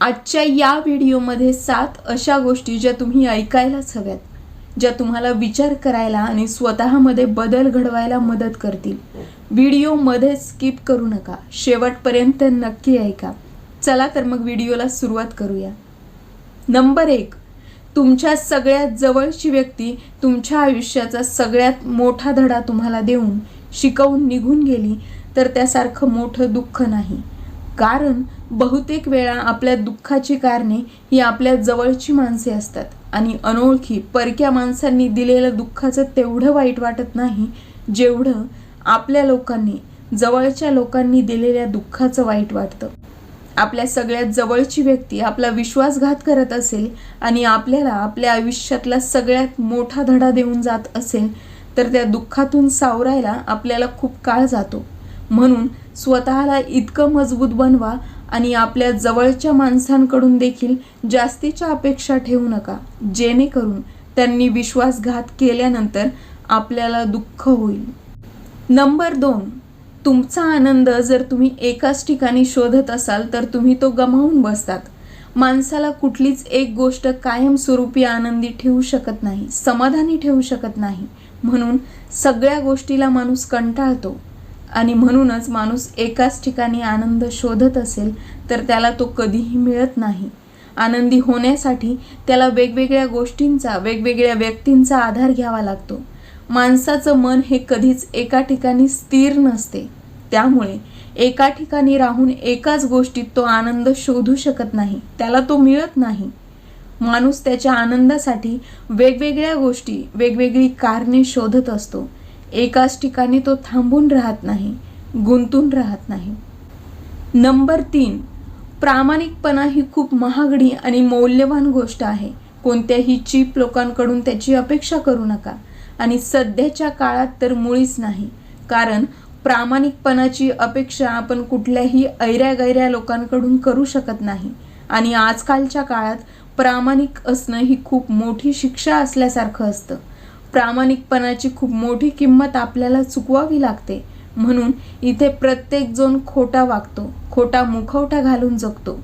आजच्या या व्हिडिओमध्ये सात अशा गोष्टी ज्या तुम्ही ऐकायलाच हव्यात ज्या तुम्हाला विचार करायला आणि स्वतःमध्ये बदल घडवायला मदत करतील. व्हिडिओमध्ये स्किप करू नका. शेवटपर्यंत नक्की ऐका. चला तर मग व्हिडिओला सुरुवात करूया. नंबर एक तुमच्या सगळ्यात जवळची व्यक्ती तुमच्या आयुष्याचा सगळ्यात मोठा धडा तुम्हाला देऊन शिकवून निघून गेली तर त्यासारखं मोठं दुःख नाही. कारण बहुतेक वेळा आपल्या दुःखाची कारणे ही आपल्या जवळची माणसे असतात. आणि अनोळखी परक्या माणसांनी दिलेलं दुःखाचं तेवढं वाईट वाटत नाही जेवढं आपल्या लोकांनी जवळच्या लोकांनी दिलेल्या दुःखाचं वाईट वाटतं. आपल्या सगळ्यात जवळची व्यक्ती आपला विश्वासघात करत असेल आणि आपल्याला आपल्या आयुष्यातला सगळ्यात मोठा धडा देऊन जात असेल तर त्या दुःखातून सावरायला आपल्याला खूप काळ जातो. म्हणून स्वतःला इतकं मजबूत बनवा आणि आपल्या जवळच्या माणसांकडून देखील जास्तीच्या अपेक्षा ठेवू नका. जेणेकरून त्यांनी विश्वासघात केल्यानंतर आपल्याला दुःख होईल. नंबर दोन. तुमचा आनंद जर तुम्ही एकाच ठिकाणी शोधत असाल तर तुम्ही तो गमावून बसतात. माणसाला कुठलीच एक गोष्ट कायमस्वरूपी आनंदी ठेवू शकत नाही समाधानी ठेवू शकत नाही. म्हणून सगळ्या गोष्टीला माणूस कंटाळतो. आणि म्हणूनच माणूस एकाच ठिकाणी आनंद शोधत असेल तर त्याला तो कधीही मिळत नाही. आनंदी होण्यासाठी त्याला वेगवेगळ्या गोष्टींचा वेगवेगळ्या व्यक्तींचा आधार घ्यावा लागतो. माणसाचं मन हे कधीच एका ठिकाणी स्थिर नसते. त्यामुळे एका ठिकाणी राहून एकाच गोष्टीत तो आनंद शोधू शकत नाही त्याला तो मिळत नाही. माणूस त्याच्या आनंदासाठी वेगवेगळ्या गोष्टी वेगवेगळी कारणे शोधत असतो. एकाच ठिकाणी तो थांबून राहत नाही गुंतून राहत नाही. नंबर तीन प्रामाणिकपणा ही खूप महागडी आणि मौल्यवान गोष्ट आहे. कोणत्याही चीप लोकांकडून त्याची अपेक्षा करू नका. आणि सध्याच्या काळात तर मुळीच नाही. कारण प्रामाणिकपणाची अपेक्षा आपण कुठल्याही ऐऱ्या गैऱ्या लोकांकडून करू शकत नाही. आणि आजकालच्या काळात प्रामाणिक असणं ही खूप मोठी शिक्षा असल्यासारखं असतं. प्रामाणिकपणाची खूप मोठी किंमत आपल्याला चुकवावी लागते. म्हणून इथे प्रत्येक जण खोटा वागतो खोटा मुखवटा घालून जगतो.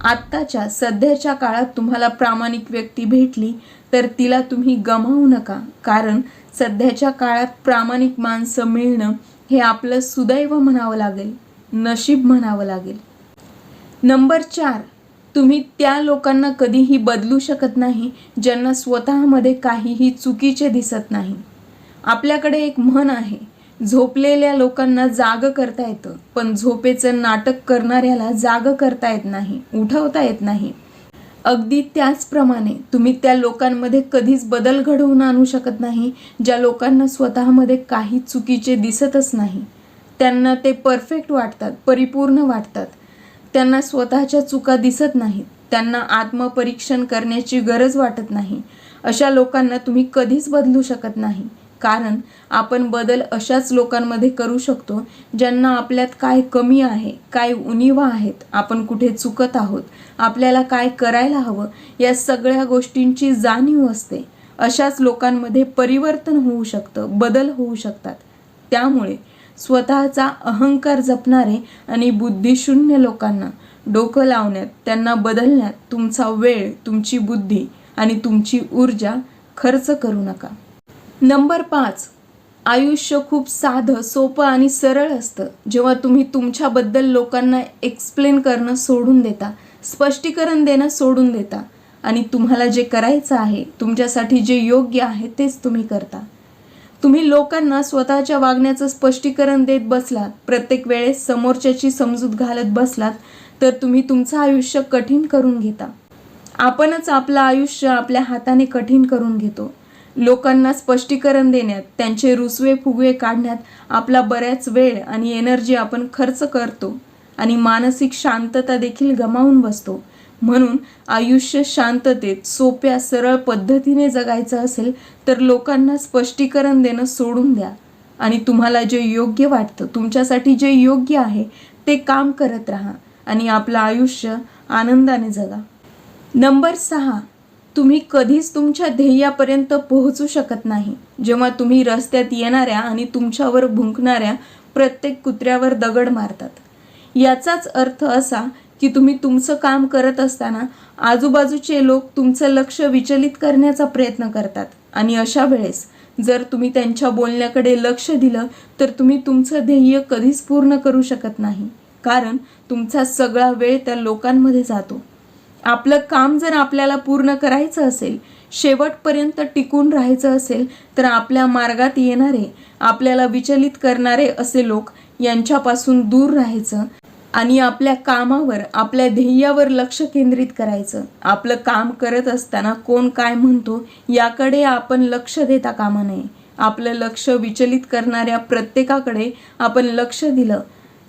आत्ताच्या सध्याच्या काळात तुम्हाला प्रामाणिक व्यक्ती भेटली तर तिला तुम्ही गमावू नका. कारण सध्याच्या काळात प्रामाणिक माणसं मिळणं हे आपलं सुदैव म्हणावं लागेल नशीब म्हणावं लागेल. नंबर चार. तुम्ही त्या लोकांना कधीही बदलू शकत नाही ज्यांना स्वतःमध्ये काहीही चुकीचे दिसत नाही. आपल्याकडे एक म्हण आहे झोपलेल्या लोकांना जाग करता येतं पण झोपेचं नाटक करणाऱ्याला जाग करता येत नाही उठवता येत नाही. अगदी त्याचप्रमाणे तुम्ही त्या लोकांमध्ये कधीच बदल घडवून आणू शकत नाही ज्या लोकांना स्वतःमध्ये काही चुकीचे दिसतच नाही. त्यांना ते परफेक्ट वाटतात परिपूर्ण वाटतात. त्यांना स्वतःच्या चुका दिसत नाहीत. त्यांना आत्मपरीक्षण करण्याची गरज वाटत नाही. अशा लोकांना तुम्ही कधीच बदलू शकत नाही. कारण आपण बदल अशाच लोकांमध्ये करू शकतो ज्यांना आपल्यात काय कमी आहे काय उणीवा आहेत आपण कुठे चुकत आहोत आपल्याला काय करायला हवं या सगळ्या गोष्टींची जाणीव असते. अशाच लोकांमध्ये परिवर्तन होऊ शकतं बदल होऊ शकतात. त्यामुळे स्वतःचा अहंकार जपणारे आणि बुद्धिशून्य लोकांना डोकं लावण्यात त्यांना बदलण्यात तुमचा वेळ तुमची बुद्धी आणि तुमची ऊर्जा खर्च करू नका. नंबर पाच आयुष्य खूप साधं सोपं आणि सरळ असतं. जेव्हा तुम्ही तुमच्याबद्दल लोकांना एक्सप्लेन करणं सोडून देता स्पष्टीकरण देणं सोडून देता आणि तुम्हाला जे करायचं आहे तुमच्यासाठी जे योग्य आहे तेच तुम्ही करता. तुम्ही लोकांना स्वतःच्या वागण्याचं स्पष्टीकरण देत बसलात प्रत्येक वेळेस समोरच्याची समजूत घालत बसलात तर तुम्ही तुमचं आयुष्य कठीण करून घेता. आपणच आपलं आयुष्य आपल्या हाताने कठीण करून घेतो. लोकांना स्पष्टीकरण देण्यात त्यांचे रुसवे फुगवे काढण्यात आपला बऱ्याच वेळ आणि एनर्जी आपण खर्च करतो आणि मानसिक शांतता देखील गमावून बसतो. म्हणून आयुष्य शांततेत सोप्या सरळ पद्धतीने जगायचं असेल तर लोकांना स्पष्टीकरण देणं सोडून द्या. आणि तुम्हाला जे योग्य वाटतं तुमच्यासाठी जे योग्य आहे ते काम करत राहा आणि आपलं आयुष्य आनंदाने जगा. नंबर सहा तुम्ही कधीच तुमच्या ध्येयापर्यंत पोहोचू शकत नाही. जेव्हा तुम्ही रस्त्यात येणाऱ्या आणि तुमच्यावर भुंकणाऱ्या प्रत्येक कुत्र्यावर दगड मारतात. याचाच अर्थ असा की तुम्ही तुमचं काम करत असताना आजूबाजूचे लोक तुमचं लक्ष विचलित करण्याचा प्रयत्न करतात. आणि अशा वेळेस जर तुम्ही त्यांच्या बोलण्याकडे लक्ष दिलं तर तुम्ही तुमचं ध्येय कधीच पूर्ण करू शकत नाही. कारण तुमचा सगळा वेळ त्या लोकांमध्ये जातो. आपलं काम जर आपल्याला पूर्ण करायचं असेल शेवटपर्यंत टिकून राहायचं असेल तर आपल्या मार्गात येणारे आपल्याला विचलित करणारे असे लोक यांच्यापासून दूर राहायचं आणि आपल्या कामावर आपल्या ध्येयावर लक्ष केंद्रित करायचं. आपलं काम करत असताना कोण काय म्हणतो याकडे आपण लक्ष देता कामा नये. आपलं लक्ष विचलित करणाऱ्या प्रत्येकाकडे आपण लक्ष दिलं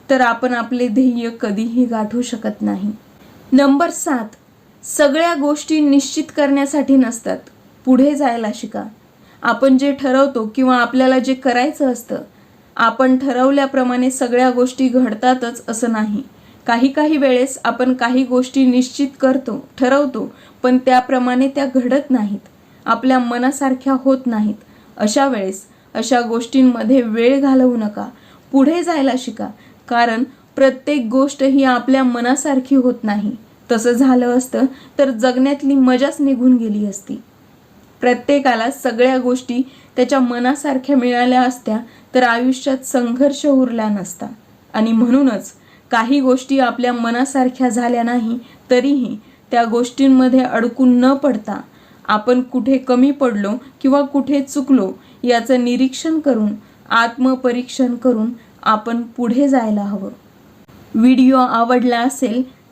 तर आपण आपले ध्येय कधीही गाठू शकत नाही. नंबर सात. सगळ्या गोष्टी निश्चित करण्यासाठी नसतात. पुढे जायला शिका. आपण जे ठरवतो किंवा आपल्याला जे करायचं असतं आपण ठरवल्याप्रमाणे सगळ्या गोष्टी घडतातच असं नाही. काही काही वेळेस आपण काही गोष्टी निश्चित करतो ठरवतो पण त्याप्रमाणे त्या घडत नाहीत. आपल्या मनासारख्या होत नाहीत. अशा वेळेस अशा गोष्टींमध्ये वेळ घालवू नका. पुढे जायला शिका. कारण प्रत्येक गोष्ट ही आपल्या मनासारखी होत नाही. तसं झालं असतं तर जगण्यातली मजाच निघून गेली असती. प्रत्येकाला सगळ्या गोष्टी त्याच्या मनासारख्या मिळाल्या असत्या तर आयुष्यात संघर्ष उरला नसता. आणि म्हणूनच काही गोष्टी आपल्या मनासारख्या झाल्या नाही तरीही त्या गोष्टींमध्ये अडकून न पडता आपण कुठे कमी पडलो किंवा कुठे चुकलो याचं निरीक्षण करून आत्मपरीक्षण करून आपण पुढे जायला हवं. व्हिडिओ आवडला असेल